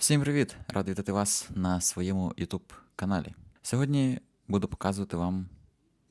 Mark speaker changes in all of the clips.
Speaker 1: Всім привіт! Радий вітати вас на своєму YouTube каналі. Сьогодні буду показувати вам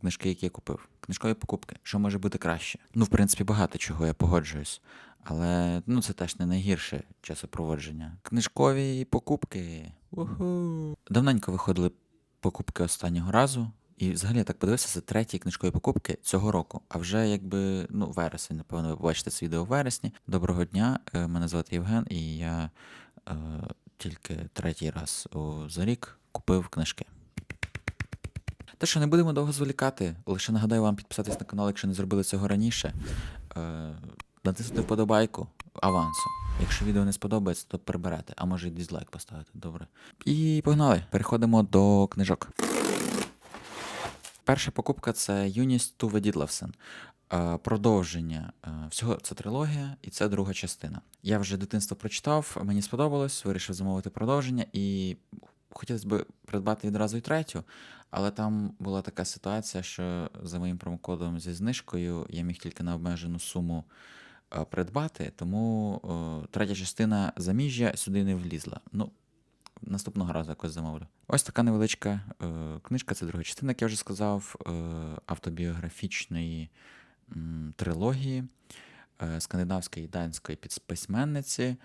Speaker 1: книжки, які я купив. Книжкові покупки. Що може бути краще? Ну, в принципі, багато чого я погоджуюсь. Але ну, це теж не найгірше часопроводження. Книжкові покупки. Уху. Давненько виходили покупки останнього разу. І взагалі я так подивився, це треті книжкові покупки цього року. А вже якби ну, вересень, напевно, ви побачите це відео в вересні. Доброго дня. е, Мене звати Євген, і я е, тільки третій раз за рік купив книжки. Та що, не будемо довго зволікати. Лише нагадаю вам підписатись на канал, якщо не зробили цього раніше. Е, натиснути вподобайку авансу. Якщо відео не сподобається, то приберете, а може і дізлайк поставити. Добре. І погнали. Переходимо до книжок. Перша покупка це Юність Туве Дідлавсен. Е, Продовження е, всього це трилогія, і це друга частина. Я вже дитинство прочитав, мені сподобалось, вирішив замовити продовження, і хотілося б придбати відразу і третю, але там була така ситуація, що за моїм промокодом зі знижкою я міг тільки на обмежену суму е, придбати, тому третя частина заміжжя сюди не влізла. Ну, наступного разу якось замовлю. Ось така невеличка е, книжка, це друга частина, як я вже сказав, е, автобіографічної трилогії е, скандинавської і данської письменниці.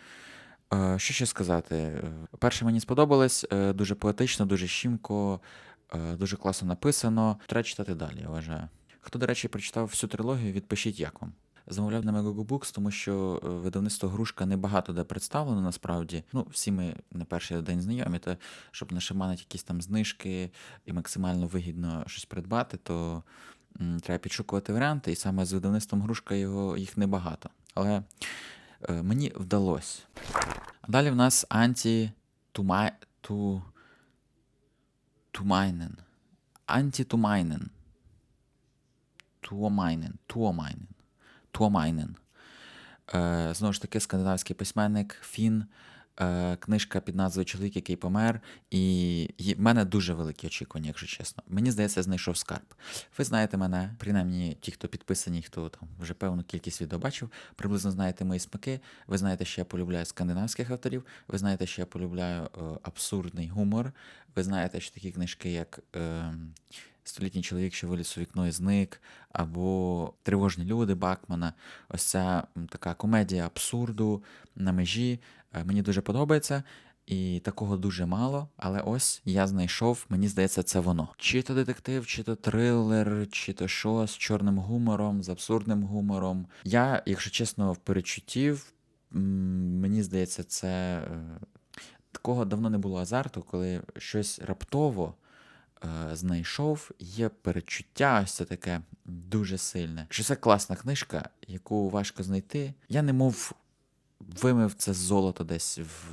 Speaker 1: Е, що ще сказати? Е, Перше мені сподобалось, дуже поетично, дуже щімко, дуже класно написано. Треба читати далі, я вважаю. Хто, до речі, прочитав всю трилогію, відпишіть, як вам. Замовляв на Megogo Books, тому що видавництво Грушка небагато де представлено насправді. Ну, всі ми не перший день знайомі, то щоб нашиманити якісь там знижки і максимально вигідно щось придбати, то треба підшукувати варіанти, і саме з видавництвом Грушка його, їх небагато. Але е, мені вдалося. Далі в нас анті Тумай... Ту... Тумайнен. Антітумайнен. Туомайнен. Туомайнен. Туомайнен. Е, знову ж таки, скандинавський письменник Фін. Е, книжка під назвою Чоловік, який помер. І в мене дуже великі очікування, якщо чесно. Мені здається, знайшов скарб. Ви знаєте мене, принаймні ті, хто підписані, хто там вже певну кількість відео бачив, приблизно знаєте мої смаки. Ви знаєте, що я полюбляю скандинавських авторів. Ви знаєте, що я полюбляю е, абсурдний гумор. Ви знаєте, що такі книжки, як. Е, Столітній чоловік, що виліз у вікно і зник, або Тривожні люди Бакмана. Ось ця така комедія абсурду на межі. Е, Мені дуже подобається. І такого дуже мало, але ось я знайшов, мені здається, це воно. Чи то детектив, чи то трилер, чи то що з чорним гумором, з абсурдним гумором. Я, якщо чесно, в мені здається, це е, такого давно не було азарту, коли щось раптово е, знайшов, є перечуття, ось це таке дуже сильне. Що це класна книжка, яку важко знайти. Я не мов вимив це золото десь в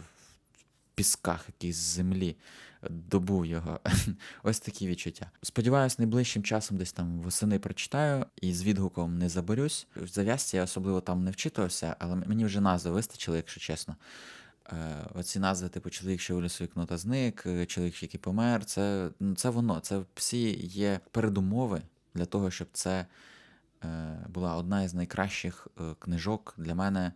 Speaker 1: пісках, якісь з землі, добув його. Ось такі відчуття. Сподіваюсь, найближчим часом десь там восени прочитаю і з відгуком не заберусь. В зав'язці я особливо там не вчитувався, але мені вже назви вистачило, якщо чесно. Е, Оці назви, типу чоловік, що у вікно та зник, е, чоловік, який помер, це, ну, це воно. Це всі є передумови для того, щоб це е, була одна із найкращих е, книжок для мене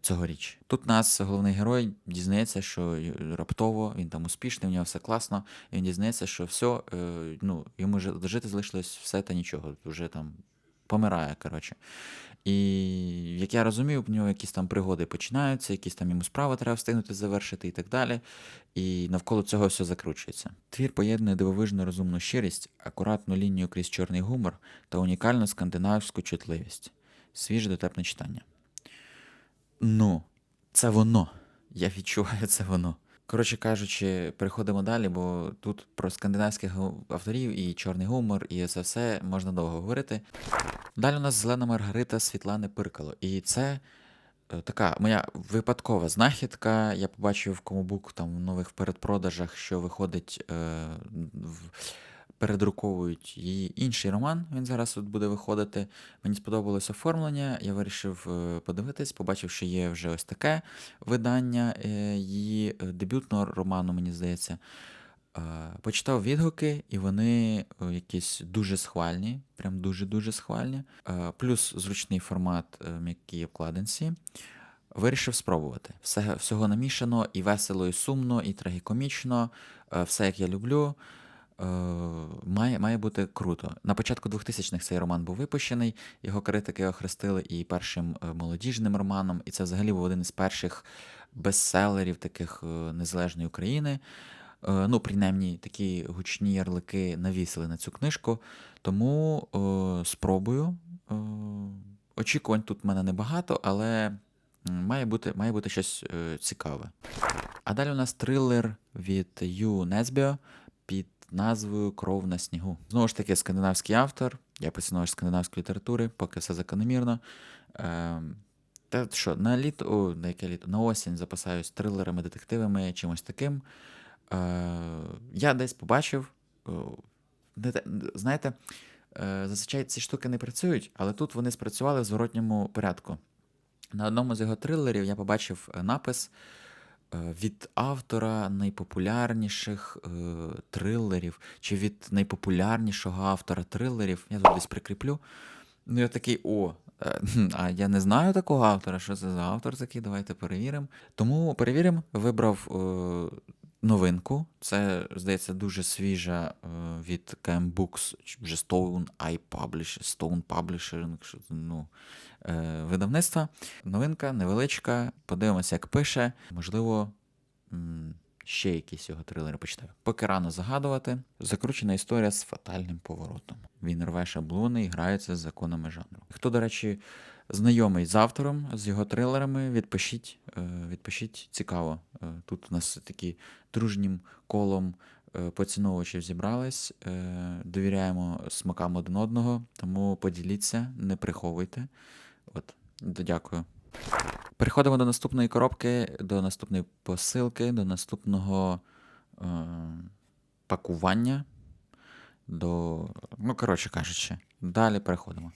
Speaker 1: цьогоріч. Тут нас головний герой дізнається, що раптово він там успішний, у нього все класно, і він дізнається, що все, е, ну, йому жити залишилось все та нічого, вже там помирає, коротше. І як я розумію, в нього якісь там пригоди починаються, якісь там йому справи треба встигнути завершити і так далі. І навколо цього все закручується. Твір поєднує дивовижну розумну щирість, акуратну лінію крізь чорний гумор та унікальну скандинавську чутливість. Свіже дотепне читання. Ну, це воно. Я відчуваю це воно. Коротше кажучи, переходимо далі, бо тут про скандинавських авторів і чорний гумор, і це все можна довго говорити. Далі у нас зелена Маргарита Світлани Пиркало. І це е, така моя випадкова знахідка. Я побачив в комубук там в нових передпродажах, що виходить, е, в, передруковують її інший роман. Він зараз тут буде виходити. Мені сподобалось оформлення. Я вирішив е, подивитись, побачив, що є вже ось таке видання е, її е, дебютного роману, мені здається. Почитав відгуки, і вони якісь дуже схвальні, прям дуже-дуже схвальні. Плюс зручний формат м'якій обкладинці. Вирішив спробувати. Все, всього намішано, і весело, і сумно, і трагікомічно, все як я люблю. Е, Має, має бути круто. На початку 2000-х цей роман був випущений, його критики охрестили і першим е, молодіжним романом, і це взагалі був один із перших бестселерів таких е, незалежної України. Ну, принаймні, такі гучні ярлики навісили на цю книжку. Тому е, спробую. Е, очікувань тут в мене небагато, але має бути, має бути щось е, цікаве. А далі у нас трилер від Ю Несбіо під назвою Кров на снігу. Знову ж таки, скандинавський автор. Я поціновувач скандинавської літератури, поки все закономірно. Ем, та що, на літо, на яке літо? На осінь запасаюсь трилерами, детективами, чимось таким. Е, я десь побачив. знаєте, е, зазвичай ці штуки не працюють, але тут вони спрацювали в зворотньому порядку. На одному з його трилерів я побачив е, напис е, від автора найпопулярніших е, трилерів, чи від найпопулярнішого автора трилерів. Я тут десь прикріплю. Ну, я такий, о, е, а я не знаю такого автора. Що це за автор такий? Давайте перевіримо. Тому перевіримо, вибрав е, новинку. Це, здається, дуже свіжа е, від KM Books, вже Stone Eye Publish, Stone Publishing, ну, е, видавництва. Новинка невеличка. Подивимося, як пише. Можливо, ще якісь його трилери почитаю. Поки рано загадувати. Закручена історія з фатальним поворотом. Він рве шаблони і грається з законами жанру. Хто, до речі, знайомий з автором, з його трилерами, відпишіть, е, відпишіть цікаво. Е, Тут у нас такі дружнім колом е, поціновувачів зібрались. Довіряємо смакам один одного, тому поділіться, не приховуйте. От, дякую. Переходимо до наступної коробки, до наступної посилки, до наступного е, пакування. До. Ну, коротше кажучи, далі переходимо.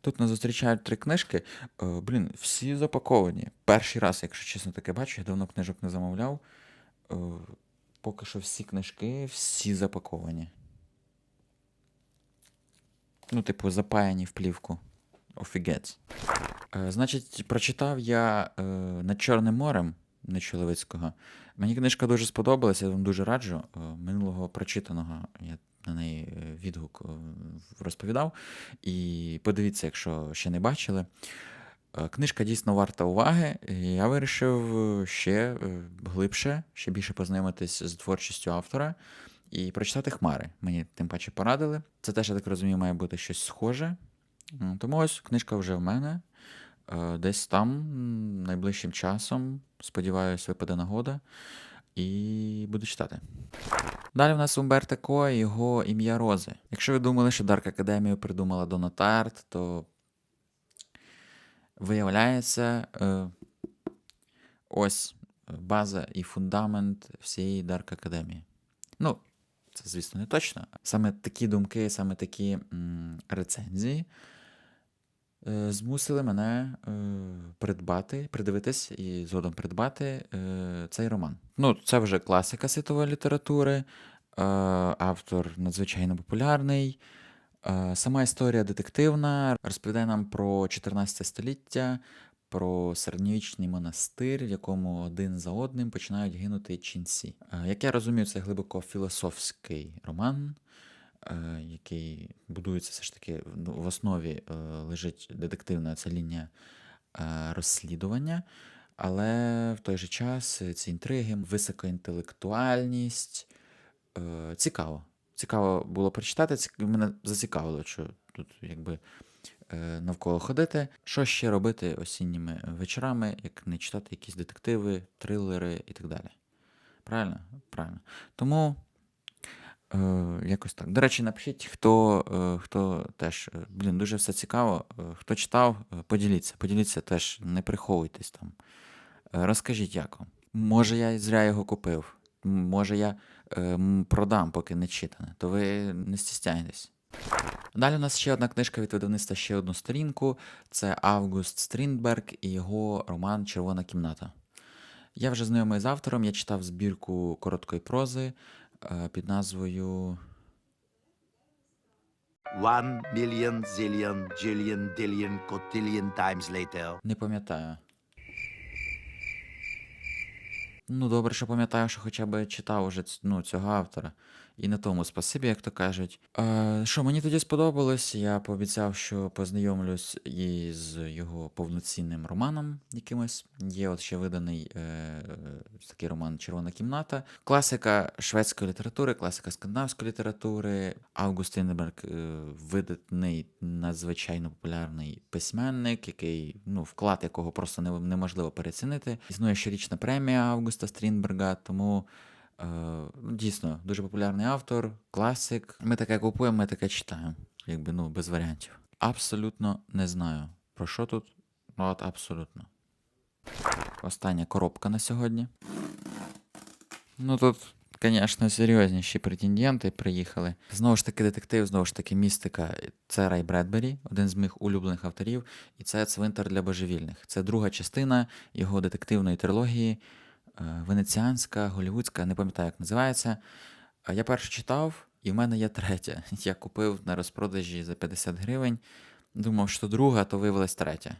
Speaker 1: Тут нас зустрічають три книжки. Е, блін, всі запаковані. Перший раз, якщо чесно таке бачу, я давно книжок не замовляв. Е, поки що всі книжки, всі запаковані. Ну, типу, запаяні в плівку. Офігець. Е, значить, прочитав я е, над Чорним морем Нечоловицького. Мені книжка дуже сподобалася, я вам дуже раджу. Е, минулого прочитаного я на неї е, відгук е, розповідав. І подивіться, якщо ще не бачили. Е, Книжка дійсно варта уваги. Я вирішив ще глибше, ще більше познайомитись з творчістю автора і прочитати хмари. Мені тим паче порадили. Це теж, я так розумію, має бути щось схоже. Тому ось книжка вже в мене. Е, Десь там найближчим часом, сподіваюсь, випаде нагода. І буду читати. Далі в нас Умберто Ко і його ім'я Рози. Якщо ви думали, що Дарк Академію придумала Дона Тарт, то виявляється, е, ось база і фундамент всієї Дарк Академії. Ну, це, звісно, не точно. Саме такі думки, саме такі м, рецензії змусили мене е, придбати, придивитись і згодом придбати е, цей роман. Ну, це вже класика світової літератури, е, автор надзвичайно популярний. Е, Сама історія детективна, розповідає нам про 14 століття, про середньовічний монастир, в якому один за одним починають гинути ченці. Е, Як я розумію, це глибоко філософський роман, е, який будується все ж таки ну, в основі е, лежить детективна ця лінія е, розслідування. Але в той же час е, ці інтриги, високоінтелектуальність. Е, цікаво. Цікаво було прочитати. Мене зацікавило, що тут якби е, навколо ходити. Що ще робити осінніми вечорами, як не читати якісь детективи, трилери і так далі. Правильно? Правильно. Тому е, якось так. До речі, напишіть, хто, е, хто теж, е, блін, дуже все цікаво. Хто читав, поділіться. Поділіться теж, не приховуйтесь там. Розкажіть, як вам. Може, я зря його купив. Може, я продам, поки не читане, то ви не стісняйтесь. Далі у нас ще одна книжка від видавництва ще одну сторінку. Це Август Стріндберг і його роман Червона кімната. Я вже знайомий з автором, я читав збірку короткої прози під назвою
Speaker 2: One million, zillion, jillion, dillion, cotillion times later.
Speaker 1: Не пам'ятаю. Ну, добре, що пам'ятаю, що хоча б читав уже ну, цього автора. І на тому спасибі, як то кажуть. Е, що мені тоді сподобалось, я пообіцяв, що познайомлюсь із його повноцінним романом якимось. Є от ще виданий е, такий роман Червона кімната. Класика шведської літератури, класика скандинавської літератури. Август Іннеберг е, видатний, надзвичайно популярний письменник, який, ну, вклад якого просто не- неможливо переоцінити. Існує щорічна премія Августа Стрінберга, тому дійсно дуже популярний автор, класик. Ми таке купуємо, ми таке читаємо. Якби ну, без варіантів. Абсолютно не знаю. Про що тут? Ну, от абсолютно. Остання коробка на сьогодні. Ну тут, звісно, серйозніші претенденти приїхали. Знову ж таки, детектив, знову ж таки, містика. Це Рай Бредбері, один з моїх улюблених авторів, і це Цвинтар для божевільних. Це друга частина його детективної трилогії. Е, Венеціанська, голівудська, не пам'ятаю, як називається. Я першу читав, і в мене є третя. Я купив на розпродажі за 50 гривень. Думав, що друга, то виявилась третя.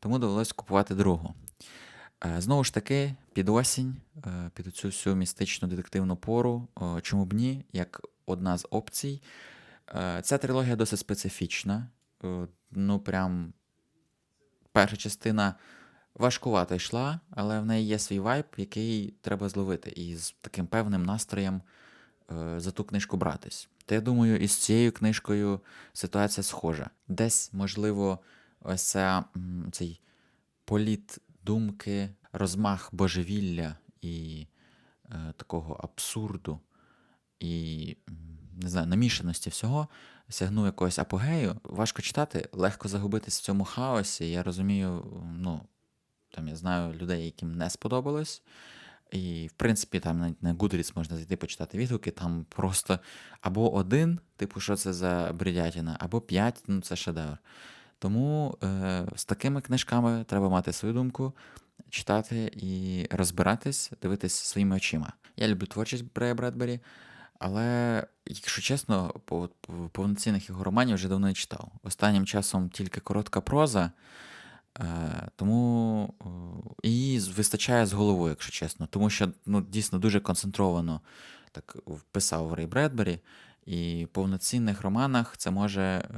Speaker 1: Тому довелось купувати другу. Е, Знову ж таки, під осінь, е, під цю всю містичну детективну пору, чому б ні, як одна з опцій. Е, Ця трилогія досить специфічна. Е, Ну, прям перша частина важкувато йшла, але в неї є свій вайб, який треба зловити, і з таким певним настроєм е, за ту книжку братись. Та я думаю, із цією книжкою ситуація схожа. Десь, можливо, ось ця, цей політ думки, розмах божевілля і е, такого абсурду, і не знаю, намішаності всього сягнув якогось апогею. Важко читати, легко загубитись в цьому хаосі. Я розумію, ну, там я знаю людей, яким не сподобалось. І, в принципі, там навіть на Goodreads можна зайти почитати відгуки, там просто або один, типу, що це за бредятіна, або п'ять, ну це шедевр. Тому е, з такими книжками треба мати свою думку, читати і розбиратись, дивитись своїми очима. Я люблю творчість Брея Бредбері, але, якщо чесно, по- по- повноцінних його романів вже давно не читав. Останнім часом тільки коротка проза, е, тому е, її вистачає з головою, якщо чесно. Тому що ну, дійсно дуже концентровано так вписав Рей Бредбері, і в повноцінних романах це може е,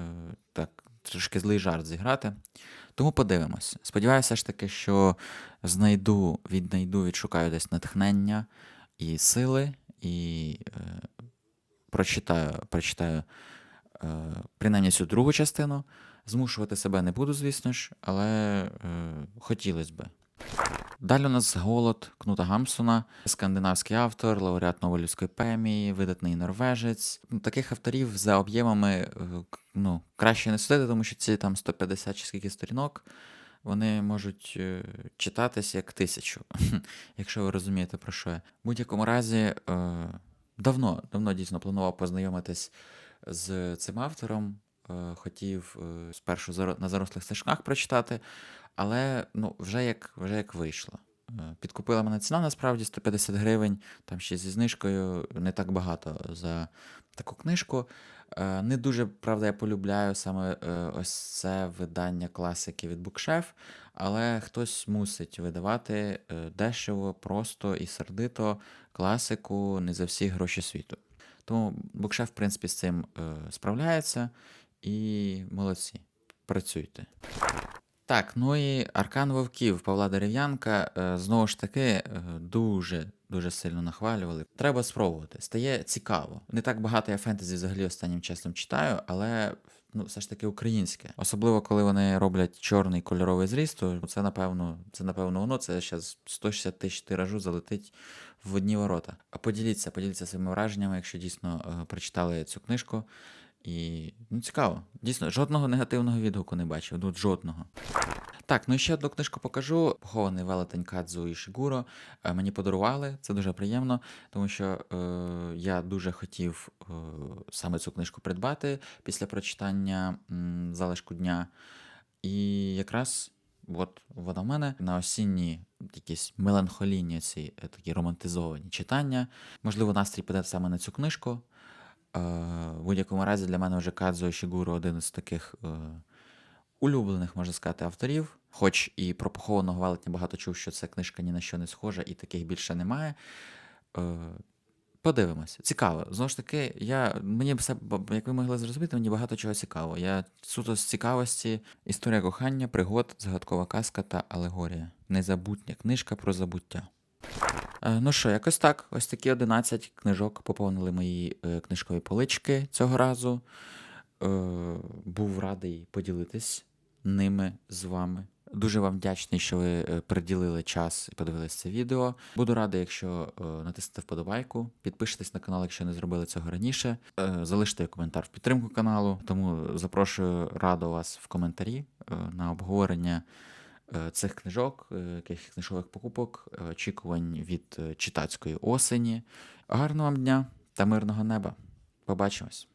Speaker 1: так трошки злий жарт зіграти. Тому подивимось. Сподіваюся ж таки, що знайду, віднайду, відшукаю десь натхнення і сили, і е, прочитаю, прочитаю е, принаймні цю другу частину. Змушувати себе не буду, звісно ж, але е, хотілося би. Далі у нас голод Кнута Гамсуна, скандинавський автор, лауреат Нобелівської премії, видатний норвежець. Ну, Таких авторів за об'ємами е, ну, краще не судити, тому що ці там 150 чи скільки сторінок вони можуть е, читатись як тисячу, якщо ви розумієте про що я. В будь-якому разі, е, давно, давно дійсно планував познайомитись з цим автором. Е, Хотів е, спершу на зарослих стежках прочитати, але ну, вже як, вже як вийшло. Е, Підкупила мене ціна насправді 150 гривень, там ще зі знижкою не так багато за таку книжку. Не дуже, правда, я полюбляю саме ось це видання класики від Букшеф, але хтось мусить видавати дешево, просто і сердито класику не за всі гроші світу. Тому Букшеф, в принципі, з цим справляється і молодці. Працюйте. Так, ну і Аркан Вовків Павла Дерев'янка е, знову ж таки е, дуже дуже сильно нахвалювали. Треба спробувати. Стає цікаво. Не так багато я фентезі взагалі останнім часом читаю, але ну, все ж таки українське. Особливо коли вони роблять чорний кольоровий зріз, то це напевно, це напевно воно. Це зараз 160 тисяч тиражу залетить в одні ворота. А поділіться, поділіться своїми враженнями, якщо дійсно е, прочитали цю книжку. І ну, цікаво. Дійсно, жодного негативного відгуку не бачив. Тут жодного. Так, ну і ще одну книжку покажу. Похований велетень Кадзу і Шигуро. Е, Мені подарували, це дуже приємно, тому що е, я дуже хотів е, саме цю книжку придбати після прочитання м, залишку дня. І якраз от вона в мене на осінні якісь меланхолійні ці е, такі романтизовані читання. Можливо, настрій піде саме на цю книжку. В будь-якому разі для мене вже Кадзо Шігуро один із таких е, улюблених, можна сказати, авторів. Хоч і про похованого велетня багато чув, що ця книжка ні на що не схожа, і таких більше немає. Е, Подивимося. Цікаво. Знову ж таки, я, мені все, як ви могли зрозуміти, мені багато чого цікаво. Я суто з цікавості історія кохання, пригод, загадкова казка та алегорія. Незабутня книжка про забуття. Е, Ну що, якось так. Ось такі 11 книжок поповнили мої е, книжкові полички цього разу. Е, був радий поділитись ними з вами. Дуже вам вдячний, що ви приділили час і подивились це відео. Буду радий, якщо натиснете вподобайку, підпишитесь на канал, якщо не зробили цього раніше. Залиште коментар в підтримку каналу. Тому запрошую радо вас в коментарі на обговорення цих книжок, е, яких книжкових покупок, е, очікувань від е, читацької осені. Гарного вам дня та мирного неба. Побачимось!